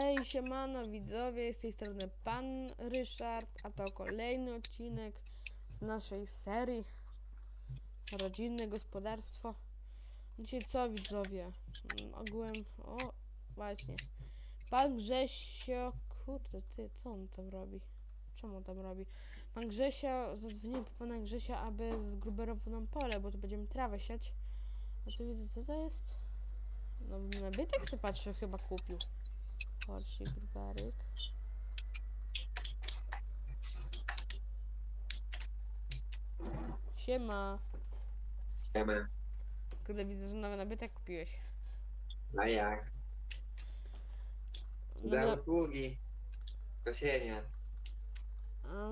Hej, siemano widzowie, z tej strony Pan Ryszard, a to kolejny odcinek z naszej serii Rodzinne Gospodarstwo. Dzisiaj co widzowie? Mm, Ogółem, o właśnie, Pan Grzesio, kurde ty, co on tam robi? Czemu on tam robi? Pan Grzesio, zadzwonił po pana Grzesia, aby zgruberował nam pole, bo tu będziemy trawę siać. A tu widzę, co to jest? No, nabytek sobie patrzę, chyba kupił. Chodźcie, grubaryk. Siema. Siema. Kurde, widzę, że nowy nabytek kupiłeś. A jak? No, Za no, usługi. Kosienia. a,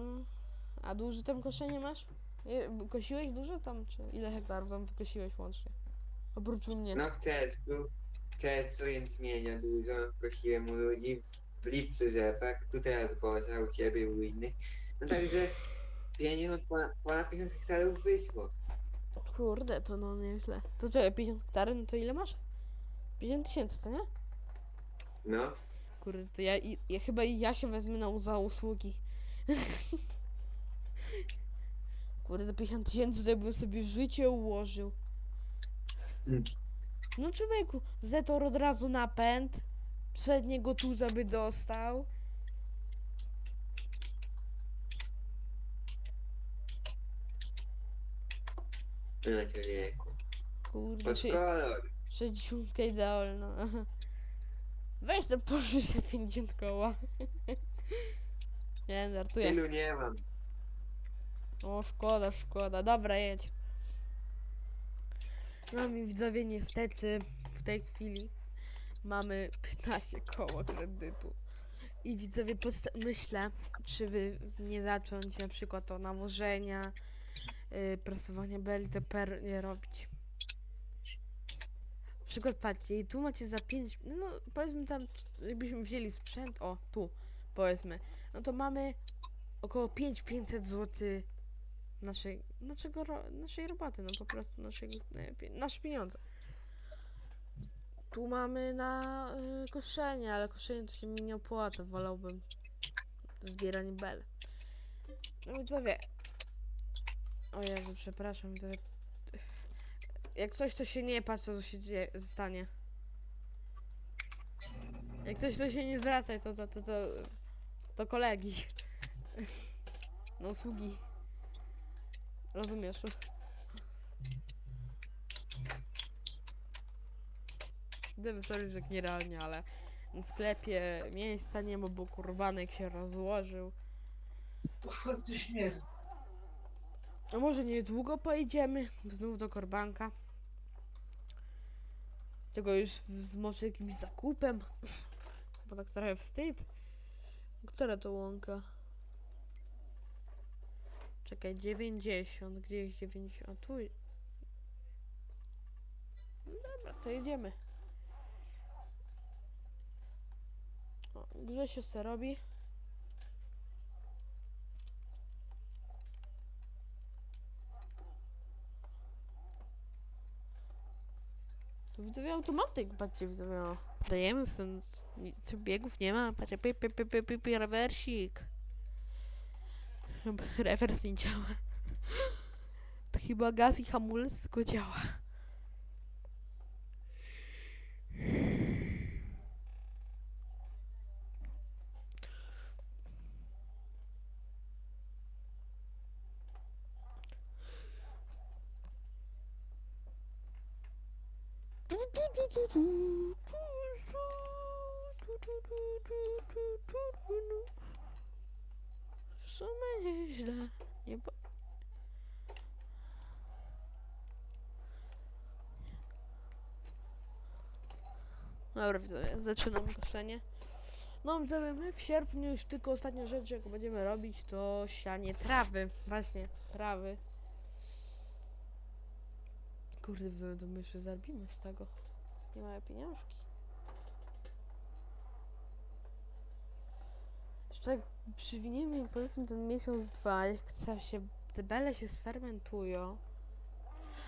a duży tam koszenie masz? Kosiłeś dużo tam, czy ile hektarów tam wykosiłeś łącznie? Oprócz mnie. No czerwcu. W czerwcu więc zmienia dużo. Kosiłem u ludzi. W lipcu rzepak. Tu teraz boza u ciebie u innych. No także 50, ponad- ponad 50 hektarów wyszło. Kurde, to no nieźle. To czekaj, 50 hektarów, no to ile masz? 50 tysięcy, to nie? No. Kurde, to ja, i- ja chyba i ja się wezmę na za usługi. Kurde, za 50 tysięcy to bym sobie życie ułożył. No człowieku, Zetor od razu napęd, przedniego tuza by dostał. No człowieku. Kurde, szy- kolor. 60 idealna. Weź to poszły się 50 koła. Nie, żartuję. Tylu nie mam. O, szkoda, szkoda. Dobra, jedź. No mi widzowie, niestety w tej chwili mamy 15 koła kredytu. I widzowie, myślę, czy wy nie zacząć na przykład to nawożenia, yy, prasowania beli, TPR nie robić. Na przykład patrzcie, i tu macie za 5, no powiedzmy tam, jakbyśmy wzięli sprzęt, o tu, powiedzmy, no to mamy około 5500 zł naszej, naszego, naszej roboty, no po prostu naszego, e, nasze pieniądze. Tu mamy na y, koszenie, ale koszenie to się mi nie opłaca, wolałbym zbieranie bel. No widzowie. O Jezu, przepraszam, widzowie. Jak coś to się nie patrz, co się dzieje, stanie. Jak coś to się nie zwracaj, to to, to, to, to kolegi. No usługi. Rozumiesz? Gdyby sorry, że nierealnie, ale w sklepie miejsca nie ma, bo kurbanek się rozłożył. Uszła to śmierć. A może niedługo pojedziemy znów do korbanka? Tego już z może jakimś zakupem. Bo tak trochę wstyd. Która to łąka? Czekaj, 90. Gdzie jest 90? A tu. No Dobra, to jedziemy. O, Grzesio se robi. Tu widzowie automatyk, patrzcie widzowie. Dajemy sen, nic biegów nie ma, patrzcie, pi, pi, pi, pi, pi, pi, rewersik. Rewers nie działa. To chyba gaz i hamulec tylko działa. Nieźle. Nie bo... Dobra, widzowie, zaczynam koszenie. No, widzowie, my w sierpniu już tylko ostatnia rzecz, jaką będziemy robić, to sianie trawy. Właśnie, trawy. Kurde, widzowie, to my jeszcze zarobimy z tego. Nie małe pieniążki. Tak przywiniemy powiedzmy ten miesiąc, dwa, jak ta się, te bele się sfermentują.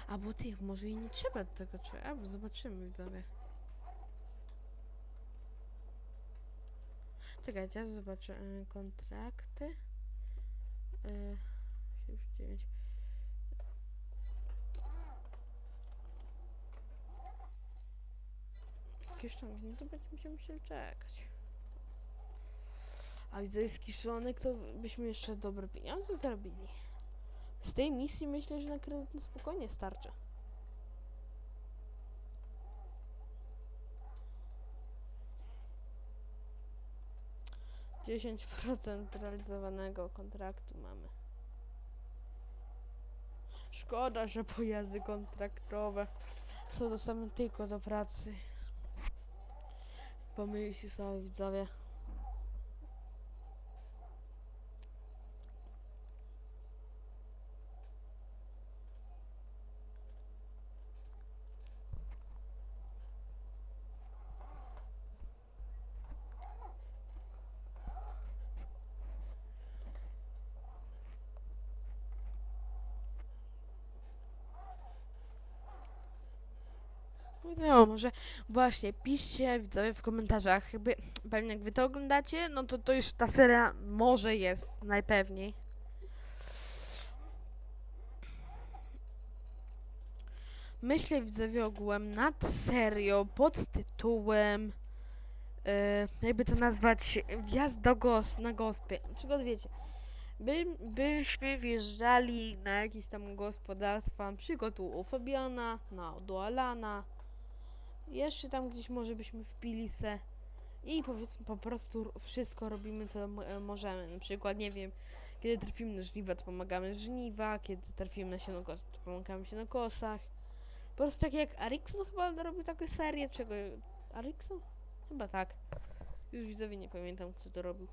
Albo ty, może i nie trzeba do tego, czy... A, zobaczymy, widzowie. Czekajcie, ja zobaczę y, kontrakty. Y, 79. Jak jeszcze no to będziemy musieli czekać. A widzę jest kiszonek, to byśmy jeszcze dobre pieniądze zarobili. Z tej misji myślę, że na kredyt na spokojnie starczy. Dziesięć procent realizowanego kontraktu mamy. Szkoda, że pojazdy kontraktowe są dostępne tylko do pracy. Pomyślcie sobie widzowie. Wiadomo, może właśnie piszcie widzowie w komentarzach, jakby pewnie jak wy to oglądacie, no to to już ta seria może jest najpewniej. Myślę widzowie ogółem nad serią pod tytułem e, jakby to nazwać wjazd do gos na gospie. Na wiecie, by, byśmy wjeżdżali na jakieś tam gospodarstwa, na u Fabiana, no, do jeszcze tam gdzieś może byśmy wpili se i powiedzmy po prostu wszystko robimy co e, możemy. Na przykład, nie wiem, kiedy trafimy na żniwa, to pomagamy żniwa, kiedy trafimy na sianokos, to pomagamy się na kosach. Po prostu tak jak Arikson chyba robił taką serię, czego... Arikson? Chyba tak. Już widzowie nie pamiętam, kto to robił.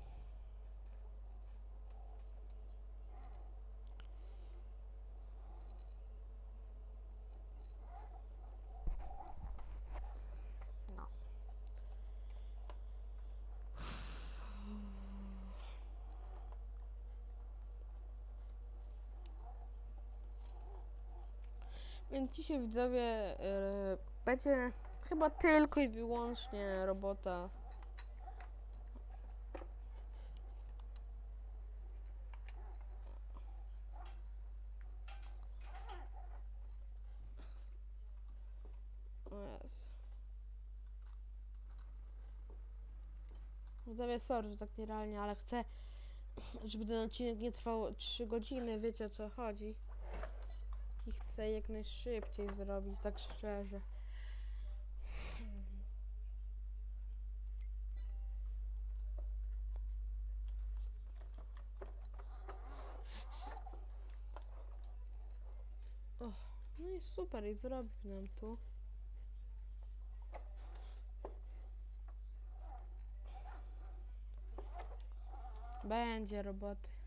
Dzisiaj widzowie e, będzie chyba tylko i wyłącznie robota. Widzowie, sorry, że tak nierealnie, ale chcę, żeby ten odcinek nie trwał 3 godziny, wiecie o co chodzi. I chcę jak najszybciej zrobić, tak szczerze. Och, no i super, i zrobił nam tu. Będzie roboty.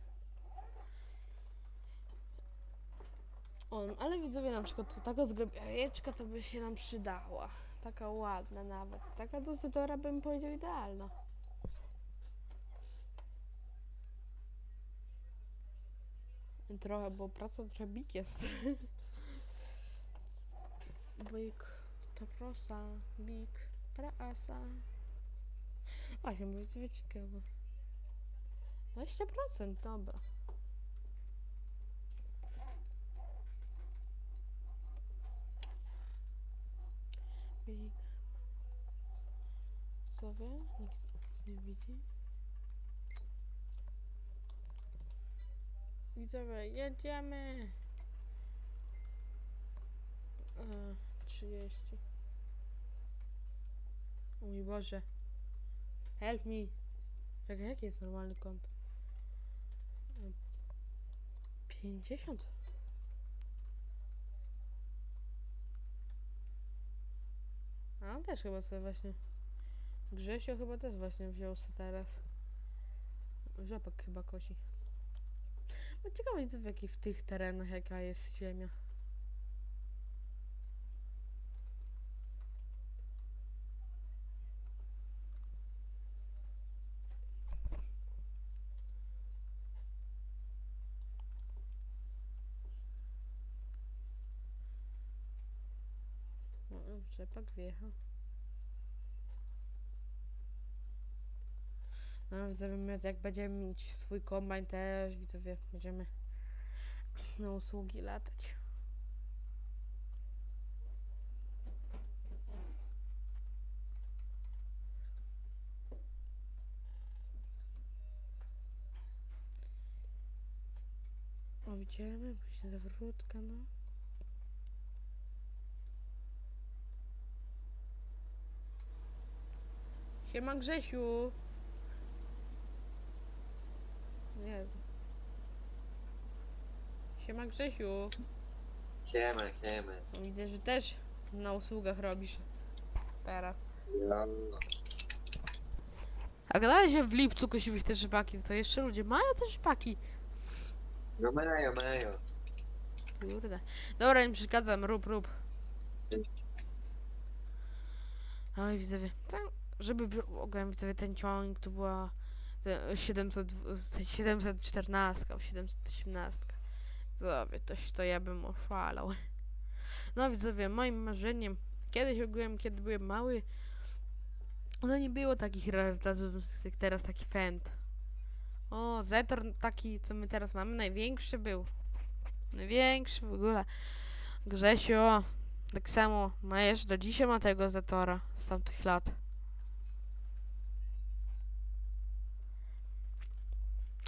O, ale widzowie na przykład taka zgrabiajeczka to by się nam przydała. Taka ładna nawet. Taka dosytora bym powiedział idealna. Trochę, bo praca trochę bik jest. Bik, to prosta, bik, prasa. Właśnie, bo wiecie, ciekawe. 20%, dobra. Big. Co wy? Nikt nic nie widzi. Widzowie, jedziemy! E, 30. O mój Boże. Help me. Czekaj, jaki jest normalny kąt? E, 50? On też chyba sobie właśnie. Grzesio chyba też właśnie wziął sobie teraz. Rzepak chyba kosi. Bo ciekawe widzę w jakich w tych terenach jaka jest ziemia. No, rzepak wjechał. No widzowie, jak będziemy mieć swój kombajn też, widzowie, będziemy na usługi latać. O, idziemy, później zawrótka, no. Siema Grzesiu. Jezu. Siema Grzesiu. Siema, siema. Widzę, że też na usługach robisz. Teraz. No. A gadałeś, że w lipcu kosili te rzepaki, to jeszcze ludzie mają te rzepaki. No mają, mają. Kurde. Dobra, nie przeszkadzam, rób, rób. Oj, widzowie. Ten, żeby ogółem widzowie ten ciągnik to była te 700, w- 714, 718. Widzowie, toś to ja bym oszalał. No widzowie, moim marzeniem, kiedyś ogółem, kiedy byłem mały, no nie było takich rarytasów jak teraz taki Fend. O, Zetor taki, co my teraz mamy, największy był. Największy w ogóle. Grzesiu, tak samo ma jeszcze do dzisiaj ma tego Zetora z tamtych lat.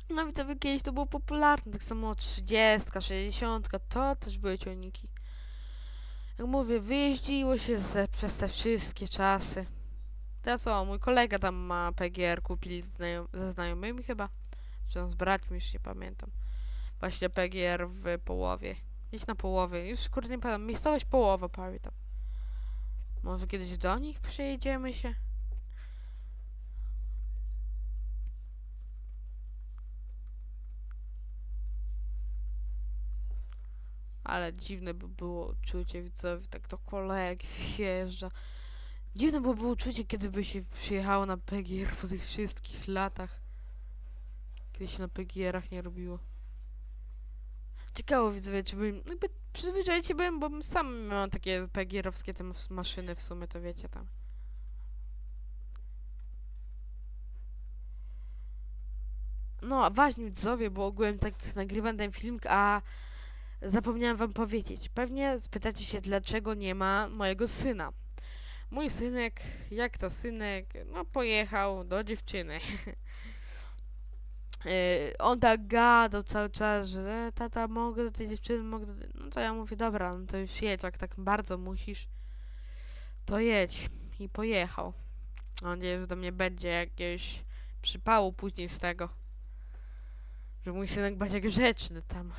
No widzowie, kiedyś to było popularne, tak samo 30, 60, to też były ciągniki. Jak mówię, wyjeździło się ze, przez te wszystkie czasy. To co, mój kolega tam ma PGR, kupili znajom, ze znajomymi chyba. Czy z braćmi, już nie pamiętam. Właśnie PGR w połowie. Gdzieś na połowie. Już kurde nie pamiętam. Miejscowość połowa pamiętam. Może kiedyś do nich przejedziemy się? Ale dziwne by było uczucie widzowie, tak do kolegów wjeżdża. Dziwne by było uczucie, kiedy by się przyjechało na PGR po tych wszystkich latach. Kiedy się na PGR-ach nie robiło. Ciekawo widzowie, czy bym, jakby przyzwyczaić się byłem, bo sam miałam takie PGR-owskie te maszyny w sumie, to wiecie tam. No, a ważni widzowie, bo ogółem tak nagrywam ten filmik, a zapomniałam wam powiedzieć. Pewnie spytacie się, dlaczego nie ma mojego syna. Mój synek, jak to synek, no pojechał do dziewczyny. Yy, on tak gadał cały czas, że e, tata mogę do tej dziewczyny, mogę do tej... No to ja mówię, dobra, no to już jedź, jak tak bardzo musisz, to jedź. I pojechał. Mam nadzieję, że do mnie będzie jakiegoś przypału później z tego. Że mój synek będzie grzeczny tam.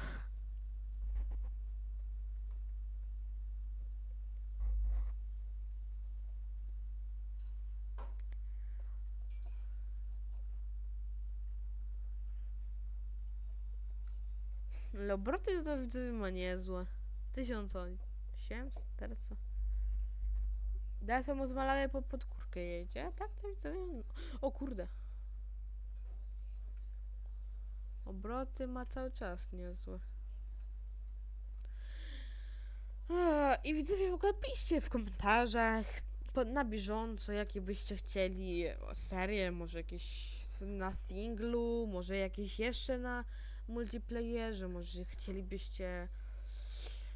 Ale obroty to widzę ma niezłe. 1800, teraz co? Da samo zmalałe pod podkórkę jedzie, tak to widzę. O kurde. Obroty ma cały czas niezłe. A, I widzowie w ogóle piszcie w komentarzach na bieżąco, jakie byście chcieli o, serie, może jakieś na singlu, może jakieś jeszcze na multiplayerze, może chcielibyście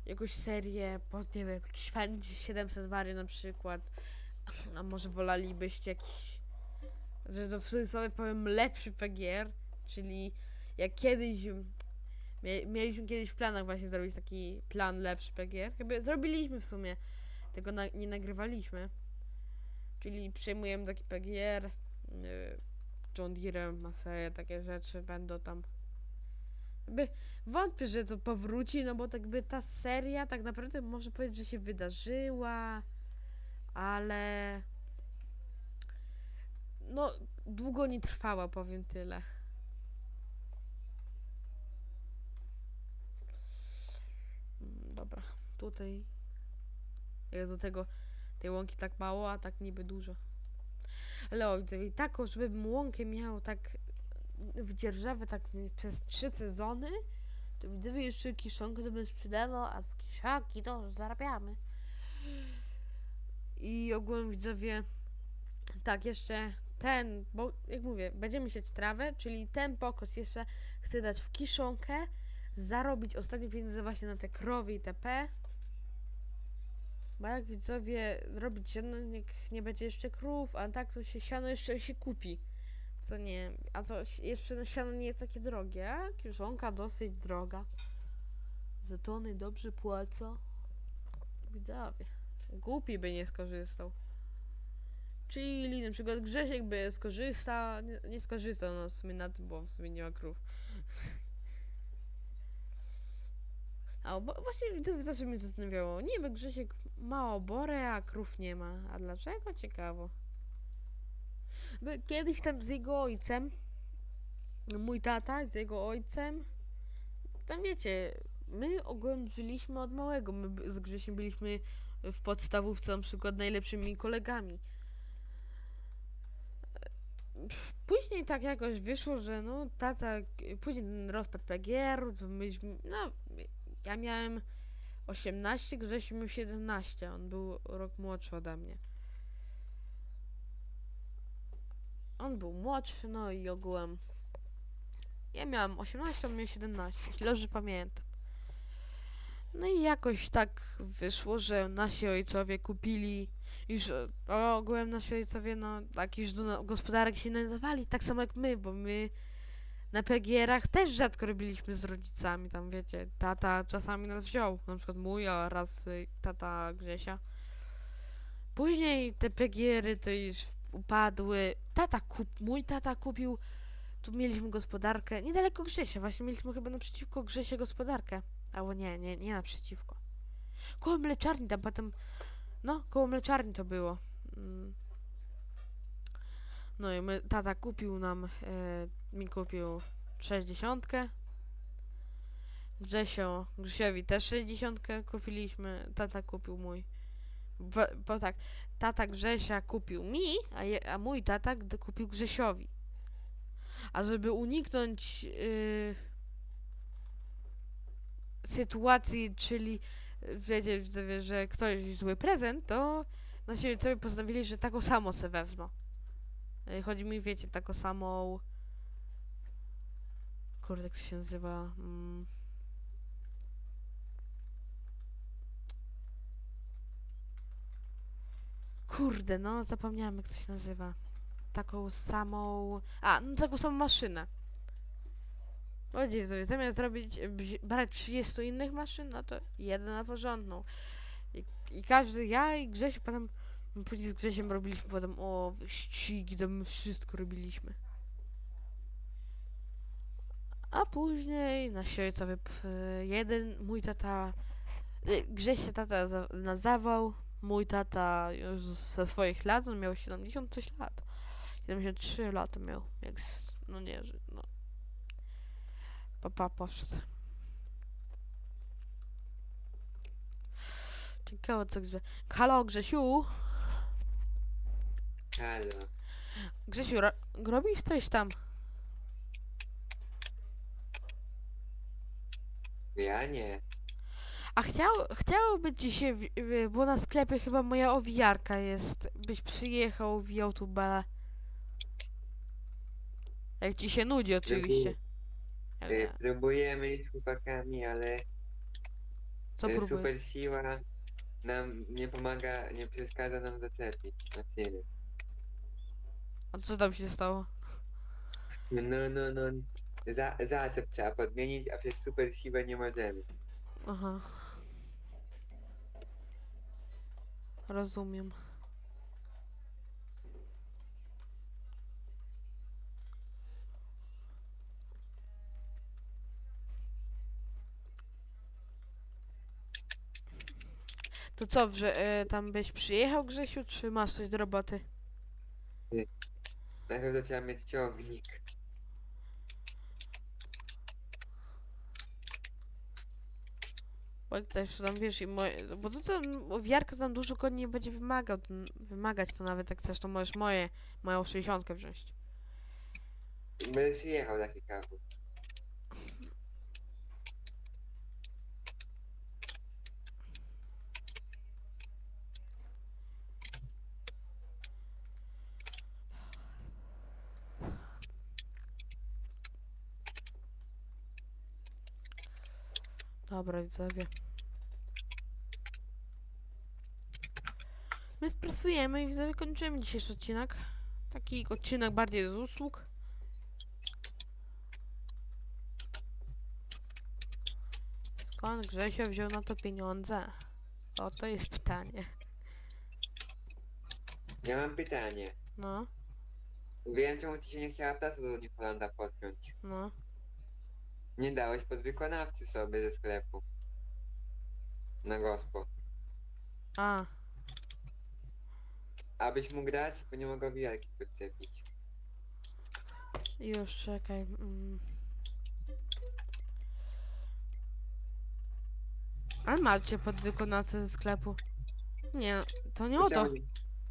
jakąś serię, po, nie wiem, jakiś fan 700 wary na przykład, a może wolalibyście jakiś, że to w sobie powiem lepszy PGR, czyli jak kiedyś, mie, mieliśmy kiedyś w planach właśnie zrobić taki plan lepszy PGR, chyba zrobiliśmy w sumie, tego na, nie nagrywaliśmy, czyli przejmujemy taki PGR, yy, John Deere, Maseje, takie rzeczy będą tam jakby wątpię, że to powróci, no bo tak by ta seria tak naprawdę może powiedzieć, że się wydarzyła, ale no długo nie trwała, powiem tyle. Mm, Dobra, tutaj jest do tego tej łąki tak mało, a tak niby dużo. Ale o, widzę, i tak, o, żebym łąkę miał tak w dzierżawie tak przez trzy sezony, to widzowie jeszcze kiszonkę to bym sprzedawał, a z kiszonki to zarabiamy. I ogółem widzowie, tak jeszcze ten, bo jak mówię, będziemy sieć trawę, czyli ten pokos jeszcze chcę dać w kiszonkę, zarobić ostatnie pieniądze właśnie na te krowy i TP. Bo jak widzowie robić siano, nie będzie jeszcze krów, a tak to się siano jeszcze się kupi. Co nie, a to jeszcze siano nie jest takie drogie, kiszonka dosyć droga. Zetony dobrze płacą. Widzowie, głupi by nie skorzystał. Czyli na przykład Grzesiek by skorzystał, nie, nie skorzystał no w sumie na tym, bo w sumie nie ma krów. A właśnie to zawsze mnie zastanawiało. Nie wiem, Grzesiek ma oborę, a krów nie ma. A dlaczego? Ciekawo. Kiedyś tam z jego ojcem, mój tata z jego ojcem, tam wiecie, my ogółem żyliśmy od małego. My z Grzesiem byliśmy w podstawówce na przykład najlepszymi kolegami. Później tak jakoś wyszło, że no tata, później rozpad PGR, myśmy, no ja miałem 18, Grzesiu miał 17, on był rok młodszy ode mnie. On był młodszy, no i ogółem ja miałem 18, on miał 17, jeśli dobrze pamiętam. No i jakoś tak wyszło, że nasi ojcowie kupili już ogółem nasi ojcowie, no, tak już do gospodarek się nadawali, tak samo jak my, bo my na PGR-ach też rzadko robiliśmy z rodzicami, tam wiecie, tata czasami nas wziął, na przykład mój, a raz y, tata Grzesia. Później te PGR-y to już upadły, tata kup, mój tata kupił, tu mieliśmy gospodarkę, niedaleko Grzesia, właśnie mieliśmy chyba naprzeciwko Grzesia gospodarkę, albo nie, nie, nie naprzeciwko. Koło mleczarni tam potem no, koło mleczarni to było. Mm. No i my, tata kupił nam, e, mi kupił 60. Grzesio, Grzesiowi też 60 kupiliśmy. Tata kupił mój. Bo, bo tak, tata Grzesia kupił mi, a, je, a mój tata kupił Grzesiowi. A żeby uniknąć y, sytuacji, czyli wiecie, że ktoś zły prezent, to nasi ojcowie postanowili, że taką samo se wezmą. Y, Chodzi mi, wiecie, taką samą... Kurde, jak to się nazywa? Mm. Kurde, no, zapomniałem, jak to się nazywa. Taką samą... A, no taką samą maszynę. Chodzi, widzowie, zamiast zrobić, brać 30 innych maszyn, no to jedna na porządną. I, I każdy, ja i Grzesiu potem, później z Grzesiem robiliśmy potem, o, wyścigi, tam wszystko robiliśmy. A później nasi ojcowie, p- jeden, mój tata, y, Grześ się tata za, nazywał, mój tata już ze swoich lat, on miał 70 coś lat. 73 lata miał, jak, no nie, że, no. Papa poszedł. Ciekawe co Grze... Halo Grzesiu? Halo. Grzesiu, ro... robisz coś tam? Ja nie. A chciał, chciałoby ci się, wi- wi- bo na sklepie chyba moja owijarka jest, byś przyjechał, wijał tu belę. Jak ci się nudzi oczywiście. Jak Y, Próbujemy z chłopakami, ale Co y, próbujesz? super siła nam nie pomaga, nie przeszkadza nam zaczepić na ciebie. A co tam się stało? No, no, no. Za, zaczep trzeba podmienić, a przez super siłę nie możemy. Aha. Rozumiem. To co, że e, tam byś przyjechał Grzesiu, czy masz coś do roboty? Najpierw trzeba mieć ciągnik. Bo też tam wiesz i moje, bo to tam wiarka tam dużo go nie będzie wymagał, wymagać to nawet jak chcesz, to możesz moje, moją 60 wziąć. Będziesz jechał taki kawu. Dobra, widzowie. My spracujemy i widzowie kończymy dzisiejszy odcinek. Taki odcinek bardziej z usług. Skąd Grzesio wziął na to pieniądze? O, to jest pytanie. Ja mam pytanie. No, Wiem, czemu ci się nie chciała praca do New Hollanda podpiąć. no. Nie dałeś podwykonawcy sobie ze sklepu. Na gospo. A, Abyś mógł grać, bo nie mogę wielki podczepić. już czekaj. Mm. Ale macie podwykonawcę ze sklepu. Nie, to nie o to, czemu-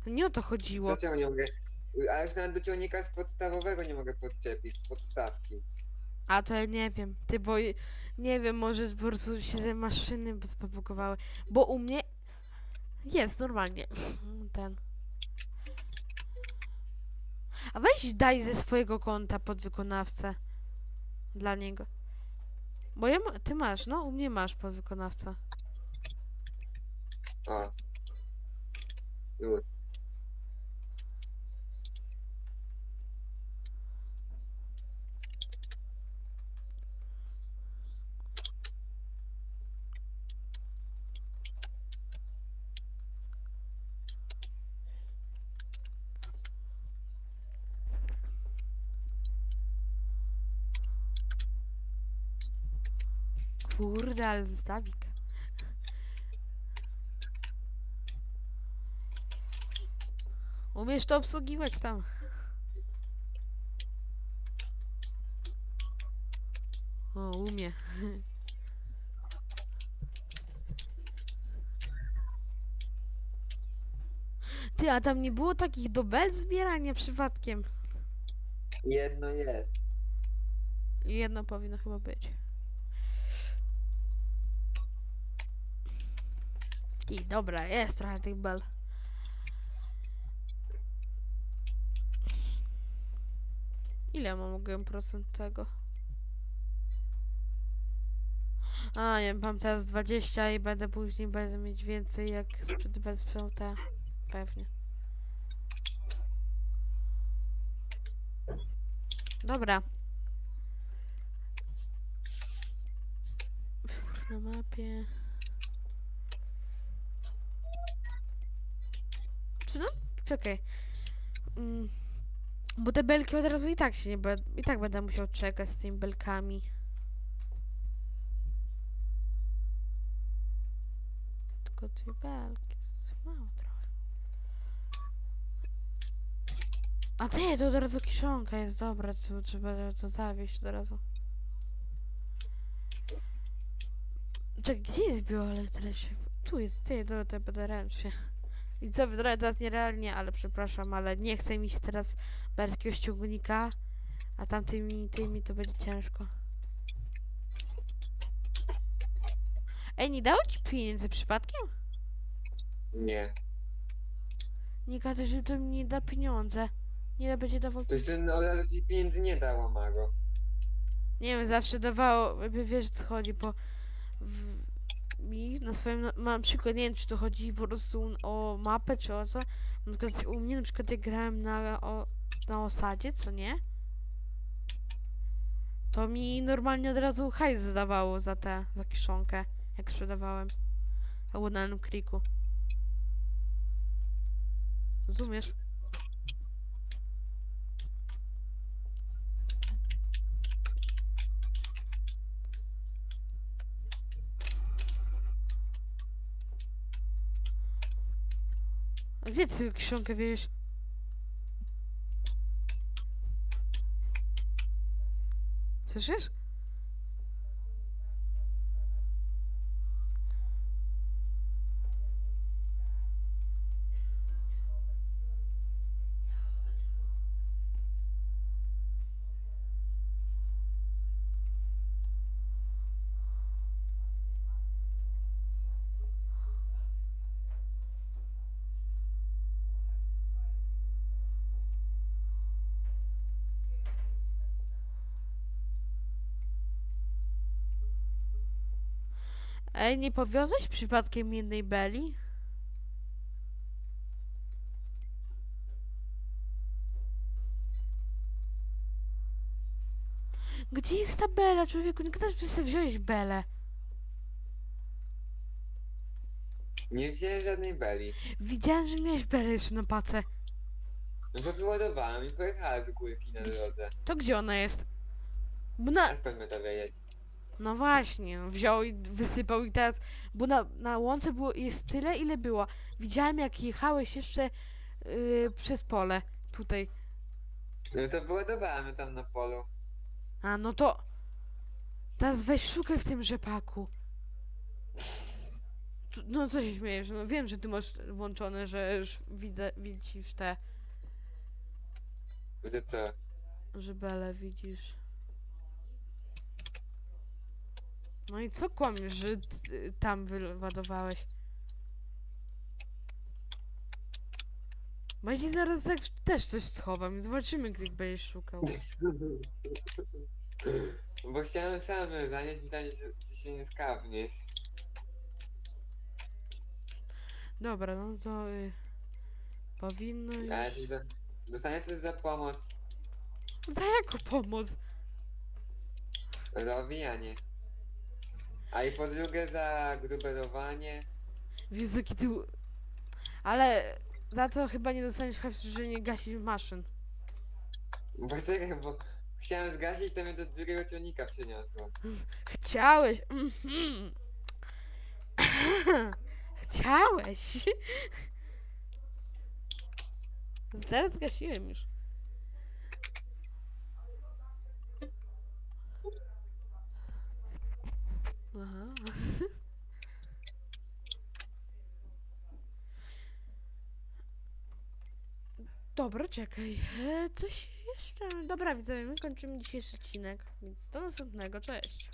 to nie o to chodziło. Co czemu nie mogę? A już nawet do ciągnika z podstawowego nie mogę podczepić, z podstawki. A to ja nie wiem. Ty, bo nie wiem, może po prostu się te maszyny zbagowały. Bo u mnie jest normalnie ten. A weź daj ze swojego konta podwykonawcę dla niego. Bo ja ty masz, no u mnie masz podwykonawcę. O. Już. Kurde, ale zestawik. Umiesz to obsługiwać tam. O, umie. Ty, a tam nie było takich dobel zbierania przypadkiem? Jedno jest. Jedno powinno chyba być. I dobra, jest trochę tych bel. Ile mogłem procent tego? A, nie mam teraz 20 i będę później będę mieć więcej jak będę sprzedał te. Pewnie. Dobra. Na mapie. Czy no? Czekaj. Mm. Bo te belki od razu i tak się nie będę. I tak będę musiał czekać z tymi belkami. Tylko dwie belki. Mało trochę. A ty, to od razu kiszonka jest dobra, to trzeba to zawieść od razu. Czekaj, gdzie jest bioelektryczny? Tu jest, ty, to, to będę ręcznie. I co, trochę teraz nierealnie, ale przepraszam, ale nie chcę mi się teraz brać jakiegoś ciągnika, a tamtymi tymi to będzie ciężko. Ej, nie dało ci pieniędzy przypadkiem? Nie. Nie gadaj, że to mi nie da pieniądze. Nie da, będzie dawał... To jeszcze razu ci pieniędzy nie dało, Mago. Nie wiem, zawsze dawało, jakby wiesz co chodzi, bo w, mi na swoim, na- przykład, nie wiem czy to chodzi po prostu o mapę czy o co, na przykład u mnie na przykład jak grałem na, o, na osadzie, co nie? To mi normalnie od razu hajs zdawało za te, za kiszonkę, jak sprzedawałem. Albo na Elm. Rozumiesz? A gdzie ty kiszonkę wiesz? Słyszysz? Ej, nie powiozłeś przypadkiem jednej beli? Gdzie jest ta bela, człowieku? Nie gadać, że sobie wziąłeś belę. Nie wziąłem żadnej beli. Widziałem, że miałeś belę jeszcze na pace. No to wyładowałem i pojechałem z górki na drodze. To gdzie ona jest? Bo na... A skąd my to wiedzieć? No właśnie, wziął i wysypał i teraz... Bo na, na łące było, jest tyle, ile było. Widziałem, jak jechałeś jeszcze yy, przez pole. Tutaj. No to wyładowałem tam na polu. A, no to... Teraz weź szukaj w tym rzepaku. Tu- No co się śmiejesz? No wiem, że ty masz włączone, że już widzę, widzisz te... Kurde co? Że bele widzisz. No i co kłamiesz, że ty, tam wyładowałeś? Bo ja ci zaraz tak też coś schowam i zobaczymy, gdy będziesz szukał. Bo chciałem sam zanieść, że ty się nie skawniesz. Dobra, no to y, powinno już... Ale ty za... dostanie coś za pomoc. Za jaką pomoc? Za owijanie. A i po drugie za gruberowanie. Wiesz, jaki ty... Ale za to chyba nie dostaniesz hajsu, że nie gasisz maszyn. Bo czekaj, bo chciałem zgasić, to mnie do drugiego ciągnika przeniosło. Chciałeś. Mhm. Chciałeś. Teraz zgasiłem już. Dobra, czekaj. E, coś jeszcze. Dobra, widzowie, my kończymy dzisiejszy odcinek, więc do następnego. Cześć.